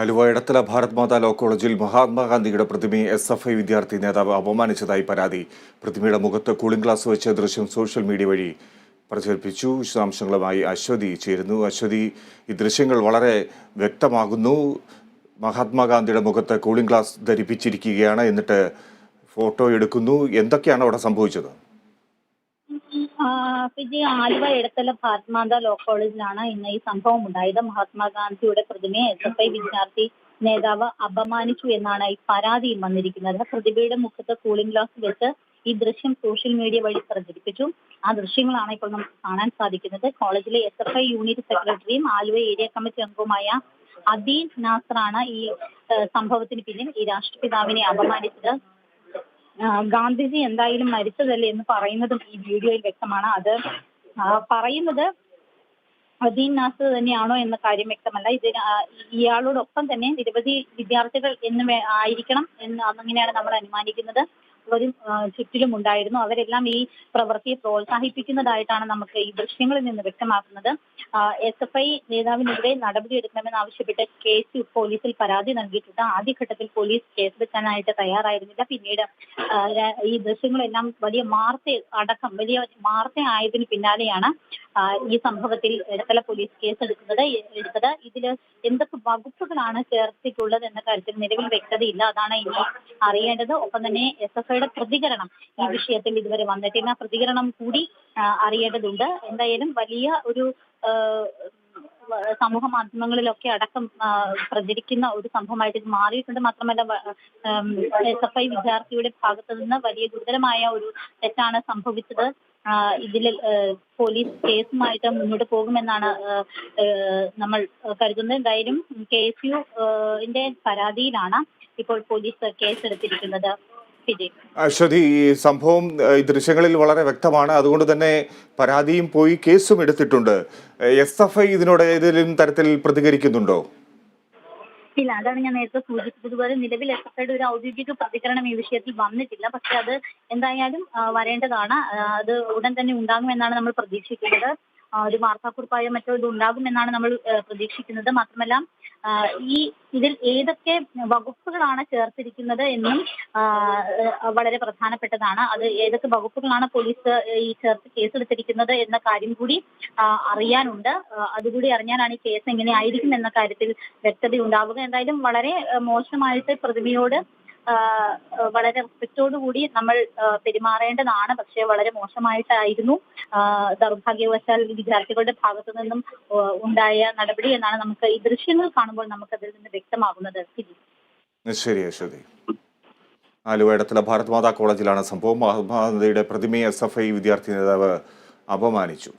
Aluva Edathala Bharat Mata law കോളേജിൽ മഹാത്മാഗാന്ധിയുടെ പ്രതിമയെ S F I വിദ്യാർത്ഥി നേതാവ് അപമാനിച്ചതായി പരാതി. പ്രതിമയുടെ മുഖത്ത് കൂളിംഗ് ഗ്ലാസ് വെച്ച ദൃശ്യം സോഷ്യൽ മീഡിയ വഴി പ്രചരിപ്പിച്ചു. വിശദാംശങ്ങളുമായി അശ്വതി ചേരുന്നു. അശ്വതി ഈ ദൃശ്യങ്ങൾ വളരെ വ്യക്തമാകുന്നു. മഹാത്മാഗാന്ധിയുടെ മുഖത്ത് കൂളിംഗ് ഗ്ലാസ് ധരിപ്പിച്ചിരിക്കുകയാണ്. എന്നിട്ട് ഫോട്ടോ എടുക്കുന്നു. എന്തൊക്കെയാണ് അവിടെ സംഭവിച്ചത്? ഫിജി ആലുവ ഇടത്തല ഭാരത്മാത ലോ കോളേജിലാണ് ഇന്ന് ഈ സംഭവം ഉണ്ടായത് മഹാത്മാഗാന്ധിയുടെ പ്രതിമയെ എസ് എഫ് ഐ വിദ്യാർത്ഥി നേതാവ് അപമാനിച്ചു എന്നാണ് ഈ പരാതിയും വന്നിരിക്കുന്നത്. പ്രതിഭയുടെ മുഖത്ത് കൂളിംഗ് ഗ്ലാസ് വെച്ച് ഈ ദൃശ്യം സോഷ്യൽ മീഡിയ വഴി പ്രചരിപ്പിച്ചു. ആ ദൃശ്യങ്ങളാണ് ഇപ്പോൾ നമുക്ക് കാണാൻ സാധിക്കുന്നത്. കോളേജിലെ എസ് എഫ് ഐ യൂണിറ്റ് സെക്രട്ടറിയും ആലുവ ഏരിയ കമ്മിറ്റി അംഗവുമായ അദീൻ നാസറാണ് ഈ സംഭവത്തിന് പിന്നിൽ ഈ രാഷ്ട്രപിതാവിനെ അപമാനിച്ചത്. ഗാന്ധിജി എന്തായാലും മരിച്ചതല്ലേ എന്ന് പറയുന്നതും ഈ വീഡിയോയിൽ വ്യക്തമാണ്. അത് പറയുന്നത് അദീൻ നാസർ തന്നെയാണോ എന്ന കാര്യം വ്യക്തമല്ല. ഇതിന് ഇയാളോടൊപ്പം തന്നെ നിരവധി വിദ്യാർത്ഥികൾ എന്ന് ആയിരിക്കണം എന്ന് അങ്ങനെയാണ് നമ്മൾ അനുമാനിക്കുന്നത്. ആ, ചുറ്റിലും ഉണ്ടായിരുന്നു. അവരെല്ലാം ഈ പ്രവൃത്തിയെ പ്രോത്സാഹിപ്പിക്കുന്നതായിട്ടാണ് നമുക്ക് ഈ ദൃശ്യങ്ങളിൽ നിന്ന് വ്യക്തമാക്കുന്നത് എസ് എഫ് ഐ നേതാവിനെതിരെ നടപടിയെടുക്കണമെന്ന് ആവശ്യപ്പെട്ട് കേസ് പോലീസിൽ പരാതി നൽകിയിട്ടുണ്ട്. ആദ്യഘട്ടത്തിൽ പോലീസ് കേസ് വെക്കാനായിട്ട് തയ്യാറായിരുന്നില്ല. പിന്നീട് ഈ ദൃശ്യങ്ങളെല്ലാം വലിയ വാർത്ത അടക്കം വലിയ വാർത്ത ആയതിന് പിന്നാലെയാണ് ഈ സംഭവത്തിൽ ഇടത്തല പോലീസ് കേസ് കേസെടുക്കുന്നത് എടുത്തത്. ഇതിൽ എന്തൊക്കെ വകുപ്പുകളാണ് ചേർത്തിട്ടുള്ളത് എന്ന കാര്യത്തിൽ നിലവിൽ വ്യക്തതയില്ല. അതാണ് ഇനി അറിയേണ്ടത്. ഒപ്പം തന്നെ എസ് എഫ് ഐയുടെ പ്രതികരണം ഈ വിഷയത്തിൽ ഇതുവരെ വന്നിട്ടില്ല. പ്രതികരണം കൂടി അറിയേണ്ടതുണ്ട്. എന്തായാലും വലിയ ഒരു സമൂഹ മാധ്യമങ്ങളിലൊക്കെ അടക്കം പ്രചരിക്കുന്ന ഒരു സംഭവമായിട്ട് മാറിയിട്ടുണ്ട്. മാത്രമല്ല എസ് എഫ് ഐ വിദ്യാർത്ഥിയുടെ ഭാഗത്തു നിന്ന് വലിയ ഗുരുതരമായ ഒരു തെറ്റാണ് സംഭവിച്ചത്. ഇതിൽ പോലീസ് കേസുമായിട്ട് മുന്നോട്ട് പോകുമെന്നാണ് നമ്മൾ കരുതുന്നത്. എന്തായാലും കെ എസ് യുന്റെ പരാതിയിലാണ് ഇപ്പോൾ പോലീസ് കേസെടുത്തിരിക്കുന്നത്. അശ്വതി ഈ സംഭവം ദൃശ്യങ്ങളിൽ വളരെ വ്യക്തമാണ്. അതുകൊണ്ട് തന്നെ പരാതിയും പോയി കേസും എടുത്തിട്ടുണ്ട്. എസ് എഫ് ഐ ഇതിനോട് ഏതെങ്കിലും തരത്തിൽ പ്രതികരിക്കുന്നുണ്ടോ? ഇല്ല അതാണ് ഞാൻ നേരത്തെ സൂചിപ്പിച്ചതുപോലെ നിലവിൽ എസ് എഫ് ഐയുടെ ഒരു ഔദ്യോഗിക പ്രതികരണം ഈ വിഷയത്തിൽ വന്നിട്ടില്ല. പക്ഷെ അത് എന്തായാലും വരേണ്ടതാണ്. അത് ഉടൻ തന്നെ ഉണ്ടാകുമെന്നാണ് നമ്മൾ പ്രതീക്ഷിക്കുന്നത്. ഒരു വാർത്താക്കുറിപ്പായോ മറ്റോ ഇത് ഉണ്ടാകുമെന്നാണ് നമ്മൾ പ്രതീക്ഷിക്കുന്നത്. മാത്രമല്ല ഈ ഇതിൽ ഏതൊക്കെ വകുപ്പുകളാണ് ചേർത്തിരിക്കുന്നത് എന്നും വളരെ പ്രധാനപ്പെട്ടതാണ്. അത് ഏതൊക്കെ വകുപ്പുകളാണ് പോലീസ് ഈ ചേർത്ത് കേസെടുത്തിരിക്കുന്നത് എന്ന കാര്യം കൂടി അറിയാനുണ്ട്. അതുകൂടി അറിഞ്ഞാലാണ് ഈ കേസ് എങ്ങനെ ആയിരിക്കും എന്ന കാര്യത്തിൽ വ്യക്തത ഉണ്ടാവുക എന്തായാലും വളരെ മോശമായിട്ട് പ്രതിമയോട് വളരെ കൂടി നമ്മൾ പെരുമാറേണ്ടതാണ്. പക്ഷേ വളരെ മോശമായിട്ടായിരുന്നു ദൗർഭാഗ്യവശാൽ വിദ്യാർത്ഥികളുടെ ഭാഗത്തു നിന്നും ഉണ്ടായ നടപടി എന്നാണ് നമുക്ക് ഈ ദൃശ്യങ്ങൾ കാണുമ്പോൾ നമുക്ക് അതിൽ നിന്ന് വ്യക്തമാകുന്നത്. ശരി അശ്വതി ആലുവ ഇടത്തിലെ ഭാരത് മാതാ കോളേജിലാണ് സംഭവം. മഹാത്മാഗാന്ധിയുടെ പ്രതിമയെ എസ് എഫ് ഐ വിദ്യാർത്ഥി നേതാവ് അപമാനിച്ചു.